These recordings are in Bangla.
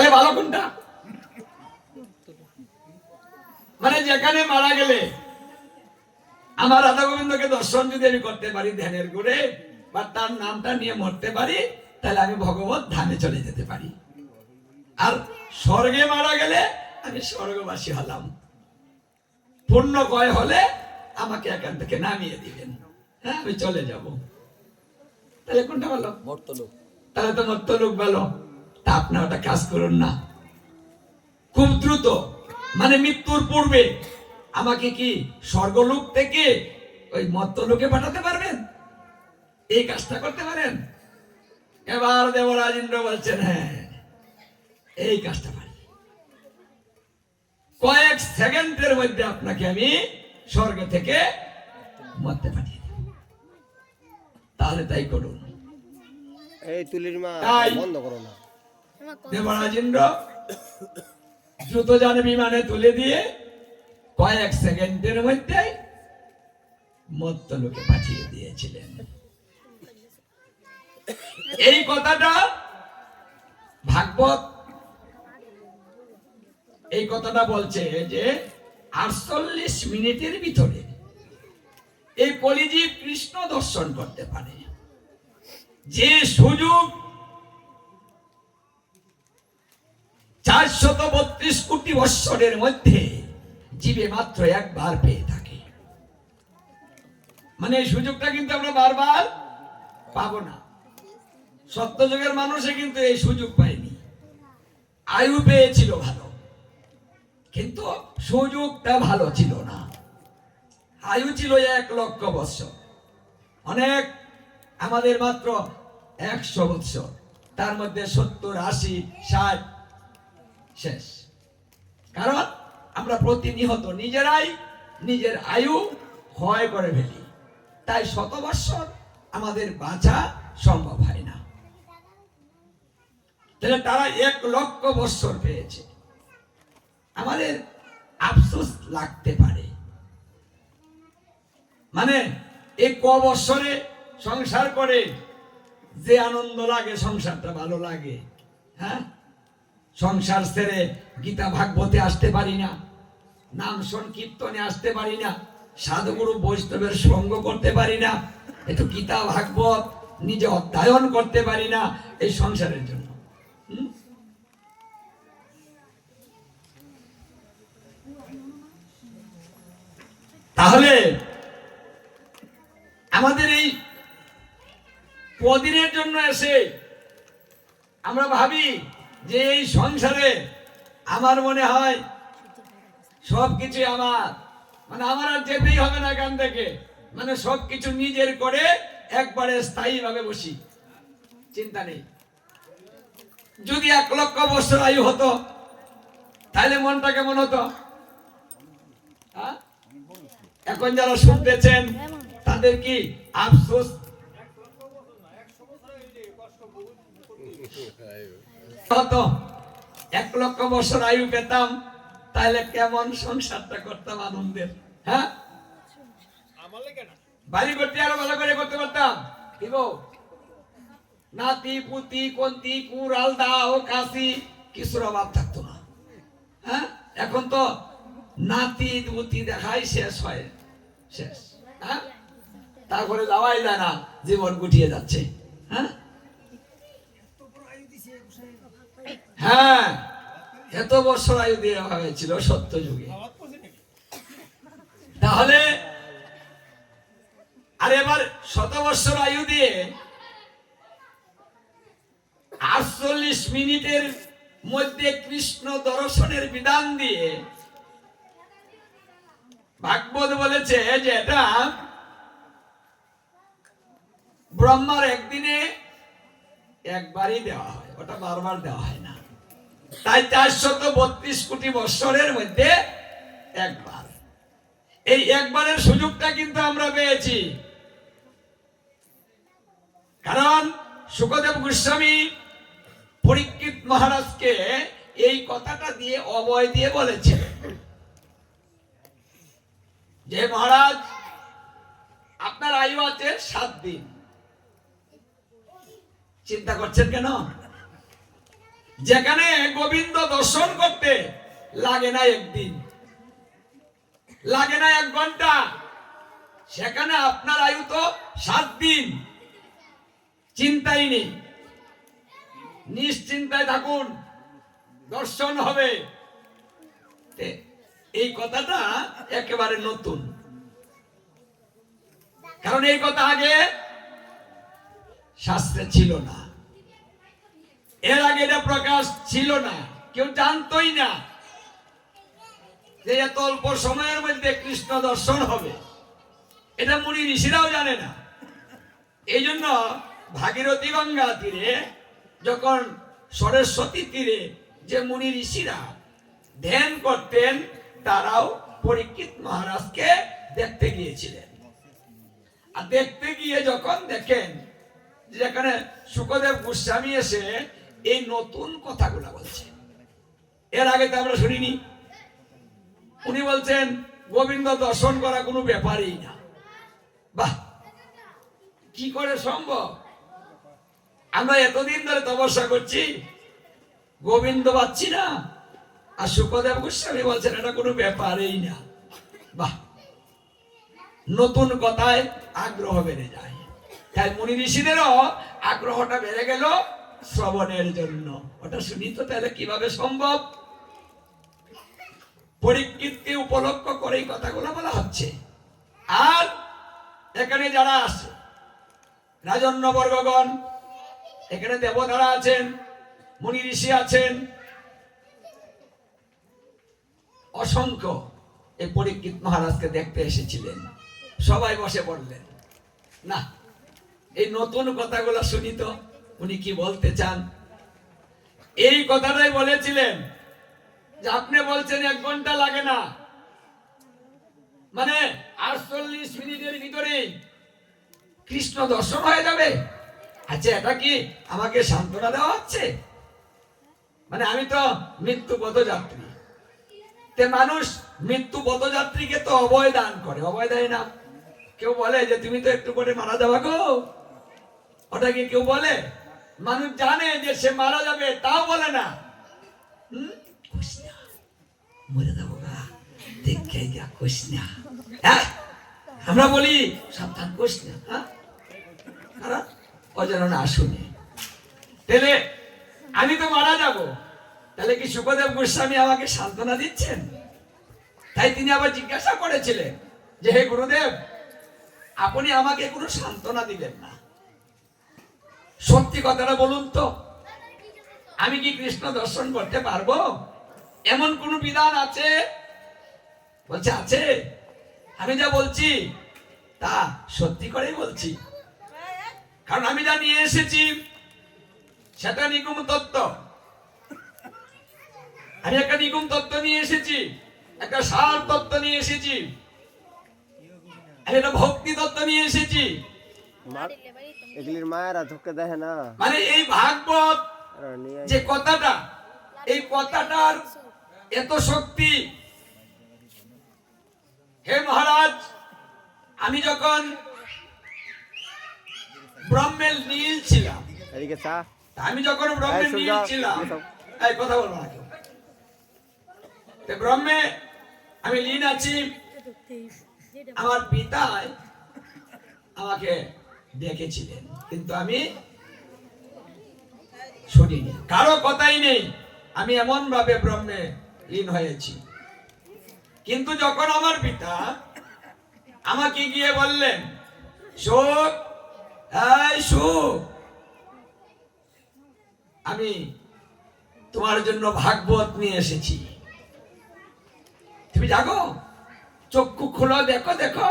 তাহলে ভালো কোনটা? মানে যেখানে মারা গেলে আমার রাধা গোবিন্দকে দর্শন যদি আমি করতে পারি ধ্যানের করে বা তার নামটা নিয়ে মরতে পারি তাহলে আমি ভগবত ধামে চলে যেতে পারি। আর স্বর্গে মারা গেলে আমি স্বর্গবাসী হলাম। পূর্ণ কয় হলে আমাকে এখান থেকে নামিয়ে দিবেন। হ্যাঁ আমি চলে যাব। তাহলে কোনটা ভালো? মর্তলোক। তাহলে তো মত্তলোক ভালো। তা আপনার ওটা কাজ করুন না। খুব দ্রুত মানে মৃত্যুর পূর্বে। আমাকে কি স্বর্গলোক থেকে ওই মত্তলোকে পাঠাতে পারবেন? এই কাজটা করতে পারেন? এবার দেবরাজ ইন্দ্র বলছেন হ্যাঁ এই কাজটা পারি। কয়েক সেকেন্ডের মধ্যে আপনাকে আমি স্বর্গ থেকে মরতে পাঠিয়ে দেব। তাহলে তাই করুন। এই তুলির মা বন্ধ করো না। দেবরাজ ইন্দ্র দ্রুত যান বিমানে তুলে দিয়ে কয়েক সেকেন্ডের মধ্যে মত্তলোকে পাঠিয়ে দিয়েছিলেন। এই কথাটা ভাগবত এই কথাটা বলছে যে আটচল্লিশ মিনিটের ভিতরে এই কলিজীব কৃষ্ণ দর্শন করতে পারে। যে সুযোগ চারশত বত্রিশ কোটি বৎসরের মধ্যে জীবে মাত্র একবার পেয়ে থাকে। মানে এই সুযোগটা কিন্তু আমরা বারবার পাবো না। সত্যযুগের মানুষে কিন্তু এই সুযোগ পায়নি। আয়ু পেয়েছিল ভালো, কিন্তু সুযোগটা ভালো ছিল না। আয়ু ছিল এক লক্ষ বৎসর। অনেক আমাদের মাত্র একশো বৎসর। তার মধ্যে সত্তর, আশি, ষাট শেষ। কারণ আমরা প্রতিনিহত নিজেরাই নিজের আয়ু ক্ষয় করে ফেলি। তাই শত বৎসর আমাদের বাঁচা সম্ভব হয় না। তাহলে তারা এক লক্ষ বৎসর পেয়েছে। আমাদের আফসোস লাগতে পারে। মানে এই ক বৎসরে সংসার করে যে আনন্দ লাগে, সংসারটা ভালো লাগে হ্যাঁ? সংসার ছেড়ে গীতা ভাগবতে আসতে পারি না, নাম সংকীর্তনে আসতে পারি না, সাধুগুরু বৈষ্ণবের সঙ্গ করতে পারি না, একটু গীতা ভাগবত নিজে অধ্যয়ন করতে পারি না, এই সংসারের জন্য। তাহলে আমাদের এই কদিনের জন্য এসে আমরা ভাবি যে এই সংসারে আমার মনে হয় সব কিছু আমার। মানে আমার আর যেতেই হবে না এখান থেকে। মানে সব কিছু নিজের করে একবারে স্থায়ী ভাবে বসি। চিন্তা নেই। যদি এক লক্ষ বছর আয়ু হতো, তাহলে মনটা কেমন হতো? হ্যাঁ? এখন যারা শুনতেছেন, তাদের কি আফসোস? হতো এক লক্ষ বছর আয়ু পেতাম তাহলে কেমন সংসারটা করতাম আনন্দের হ্যাঁ? বাড়ি করতে আরও ভালো করে করতে পারতাম। কি নাতি পুতি কন্তি ও কাশি কিছুর অভাব থাকতো না হ্যাঁ? এখন তো নাতি পুতি দেখাই শেষ হয় শেষ হ্যাঁ? তারপরে যাওয়াই যায় না জীবন গুটিয়ে যাচ্ছে হ্যাঁ? হ্যাঁ এত বছর আয়ু দেওয়া হয়েছিল সত্য যুগে তাহলে, আর এবার শত বছর আয়ু দিয়ে আটচল্লিশ মিনিটের মধ্যে কৃষ্ণ দর্শনের বিধান দিয়ে ভাগবত বলেছে যে এটা ব্রহ্মার একদিনে একবারই দেওয়া হয়, ওটা বারবার দেওয়া হয় না। তাই চারশত বত্রিশ কোটি বৎসরের মধ্যে একবার। এই একবারের সুযোগটা কিন্তু আমরা পেয়েছি। কারণ সুখদেব গোস্বামী পরীক্ষিত মহারাজকে এই কথাটা দিয়ে অবয় দিয়ে বলেছেন। যে মহারাজ, আপনার আয়ু আছে সাত দিন। চিন্তা করছেন কেন? যেখানে গোবিন্দ দর্শন করতে লাগে না একদিন। লাগে না এক ঘণ্টা। সেখানে আপনার আয়ু তো সাত দিন। চিন্তাই নেই। নিশ্চিন্তায় থাকুন। দর্শন হবে। এই কথাটা একেবারে নতুন। কারণ এই কথা আগে শাস্ত্রে ছিল না। এর আগে এটা প্রকাশ ছিল না। কেউ জানতোই না যে এত অল্প সময়ের মধ্যে কৃষ্ণ দর্শন হবে। এটা মুনি ঋষিরাও জানে না। এই জন্য ভাগীরথী গঙ্গা তীরে যখন সরস্বতী তীরে যে মুনি ঋষিরা ধ্যান করতেন, তারাও পরীক্ষিত মহারাজকে দেখতে গিয়েছিলেন। আর দেখতে গিয়ে যখন দেখেন যেখানে সুখদেব গোস্বামী এসে এই নতুন কথাগুলো বলছে। এর আগে তো আমরা শুনিনি। উনি বলছেন, গোবিন্দ দর্শন করা কোনো ব্যাপারই না। বাহ! কি করে সম্ভব? আমরা এতদিন ধরে তপস্যা করছি, গোবিন্দ পাচ্ছি না, আর সুখদেব গোস্বামী বলছেন, এটা কোনো ব্যাপারই না। বাহ! নতুন কথায় আগ্রহ বেড়ে যায়। তাই মুনি ঋষিদেরও আগ্রহটা বেড়ে গেল শ্রবণের জন্য। ওটা শুনি তো তাহলে কীভাবে সম্ভব? পরীক্ষিতকে উপলক্ষ করে এই কথাগুলো বলা হচ্ছে। আর এখানে যারা আছে রাজন্য বর্গগণ এখানে দেবতারা আছেন, মুনি ঋষি আছেন, অসংখ্য এই পরীক্ষিত মহারাজকে দেখতে এসেছিলেন। সবাই বসে পড়লেন। না এই নতুন কথাগুলো শুনি তো, উনি কি বলতে চান? এই কথাটাই বলেছিলেন যে আপনি বলছেন এক ঘণ্টা লাগে না। মানে আটচল্লিশ মিনিটের ভিতরেই কৃষ্ণ দর্শন হয়ে যাবে। আচ্ছা এটা কি আমাকে সান্ত্বনা দেওয়া হচ্ছে? মানে আমি তো মৃত্যু পথযাত্রী। তে মানুষ মৃত্যু পথযাত্রীকে তো অভয় দান করে। অভয় দেয় না। কেউ বলে যে, তুমি তো একটু করে মারা যাবা গো। ওটা কি কেউ বলে? মানুষ জানে যে সে মারা যাবে, তাও বলে না? মরে যাব দেখে গা কইস না হ্যাঁ? আমরা বলি, সাবধান কইস না হ্যাঁ অজানা না, শুনে। তাহলে আমি তো মারা যাব। তাহলে কি সুখদেব গোস্বামী আমাকে সান্ত্বনা দিচ্ছেন? তাই তিনি আবার জিজ্ঞাসা করেছিলেন যে, হে গুরুদেব, আপনি আমাকে কোনো সান্ত্বনা দিলেন না। সত্যি কথাটা বলুন তো। আমি কি কৃষ্ণ দর্শন করতে পারব? এমন কোন বিধান আছে? বলছে, আছে। আমি যা বলছি, তা সত্যি করেই বলছি। কারণ আমি যা নিয়ে এসেছি, সেটা নিগম তত্ত্ব। আমি একটা নিগম তত্ত্ব নিয়ে এসেছি, একটা সার তত্ত্ব নিয়ে এসেছি। আমি একটা ভক্তি তত্ত্ব নিয়ে এসেছি। এগুলির মায়েরা ধোকে দেখে না। মানে এই ভাগবত যে কথাটা এই কথাটার এত শক্তি। হে মহারাজ আমি যখন ব্রহ্মের নীল ছিলাম এদিকে আমি যখন ব্রহ্মের নীল ছিলাম এই কথা বলব না কেউ ব্রহ্মে আমি লীন আছি। আমার পিতায় আমাকে ডেকেছিলেন কিন্তু আমি শুনিনি। কারও কথাই নেই। আমি এমন ভাবে ব্রহ্মে লীন হয়েছি। কিন্তু যখন আমার পিতা আমাকে গিয়ে বললেন শোক সুখ, আমি তোমার জন্য ভাগবত নিয়ে এসেছি। তুমি জাগো, চক্ষু খোলো, দেখো দেখো,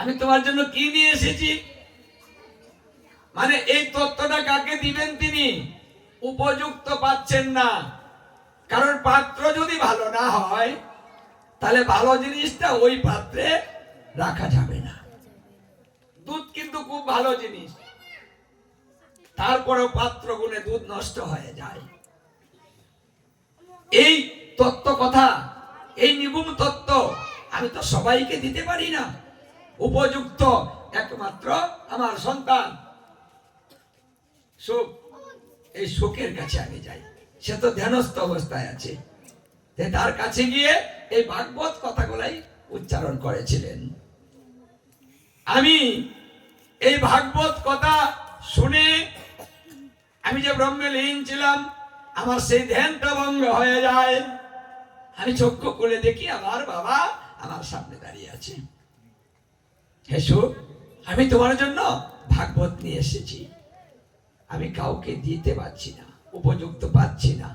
আমি তোমার জন্য কি নিয়ে এসেছি? মানে এই তত্ত্বটা কাকে দিবেন তিনি? উপযুক্ত পাচ্ছেন না। কারণ পাত্র যদি ভালো না হয়, তাহলে ভালো জিনিসটা ওই পাত্রে রাখা যাবে না। দুধ কিন্তু খুব ভালো জিনিস। তারপরেও পাত্র গুণে দুধ নষ্ট হয়ে যায়। এই তত্ত্ব কথা, এই নিগুম তত্ত্ব আমি তো সবাইকে দিতে পারি না। উপযুক্ত একমাত্র আমার সন্তান। সুখ এই সুখের কাছে আমি যাই। সে তো ধ্যানস্থ অবস্থায় আছে। তার কাছে গিয়ে এই ভাগবত কথাগুলাই উচ্চারণ করেছিলেন। আমি এই ভাগবত কথা শুনে আমি যে ব্রহ্মলীন ছিলাম, আমার সেই ধ্যানটা ভঙ্গ হয়ে যায়। আমি চক্ষু খুলে দেখি আমার বাবা আমার সামনে দাঁড়িয়ে আছে। হেসু আমি তোমার জন্য ভাগবত নিয়ে এসেছি। আমি কাউকে দিতে পারছি না, উপযুক্ত পাচ্ছি না।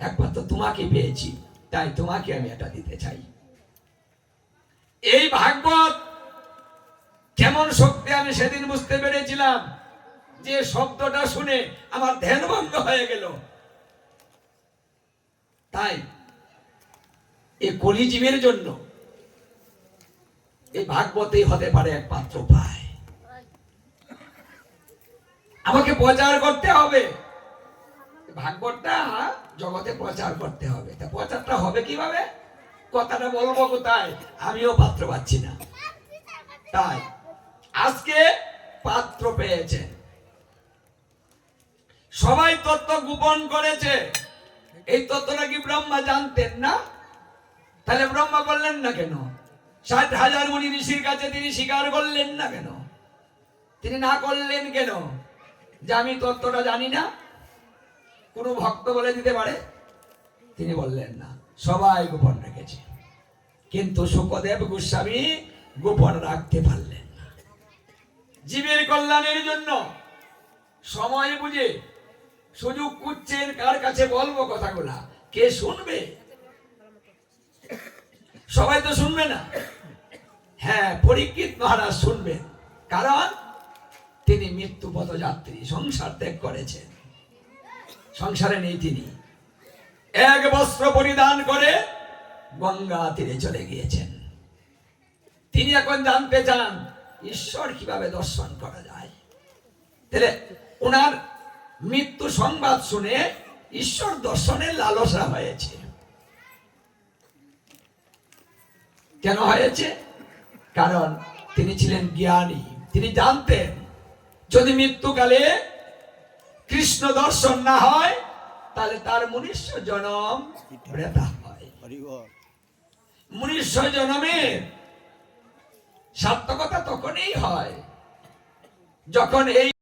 একমাত্র তোমাকে পেয়েছি, তাই তোমাকে আমি এটা দিতে চাই। এই ভাগবত কেমন শক্তি আমি সেদিন বুঝতে পেরেছিলাম যে শব্দটা শুনে আমার ধ্যান ভঙ্গ হয়ে গেল। তাই এই কলিজীবের জন্য এই ভাগবতেই হতে পারে একমাত্র উপায়। আমাকে প্রচার করতে হবে। ভাগবতটা জগতে প্রচার করতে হবে। তা প্রচারটা হবে কীভাবে? কথাটা বলব কোথায়? আমিও পাত্র পাচ্ছি না। তাই, আজকে পাত্র পেয়েছে। সবাই তত্ত্ব গোপন করেছে। এই তত্ত্বটা কি ব্রহ্মা জানতেন না? তাহলে ব্রহ্মা বললেন না কেন? ষাট হাজার মুনি ঋষির কাছে তিনি স্বীকার করলেন না কেন? তিনি না করলেন কেন? যে আমি তত্ত্বটা জানি না, কোনো ভক্ত বলে দিতে পারে? তিনি বললেন, না, সবাই গোপন রেখেছে। কিন্তু সুখদেব গোস্বামী গোপন রাখতে পারলেন না। জীবের কল্যাণের জন্য সময় বুঝে সুযোগ কুচ্ছেন কার কাছে বলব কথাগুলা? কে শুনবে? সবাই তো শুনবে না। হ্যাঁ পরীক্ষিত মহারাজ শুনবেন। কারণ মৃত্যু পথযাত্রী, সংসার ত্যাগ করেছেন। সংসারে নেই তিনি। এক বস্ত্র পরিধান করে গঙ্গা তীরে চলে গিয়েছেন। তিনি এখন জানতে চান, ঈশ্বর কীভাবে দর্শন করা যায়? তাহলে ওনার মৃত্যু সংবাদ শুনে ঈশ্বর দর্শনের লালসা হয়েছে। কেন হয়েছে? কারণ তিনি ছিলেন জ্ঞানী। তিনি জানতেন মৃত্যুকালে কৃষ্ণ দর্শন না হয়, তাহলে তার মনুষ্য জনম হয়। মনুষ্য জনমে সার্থকতা তখনই হয় যখন এই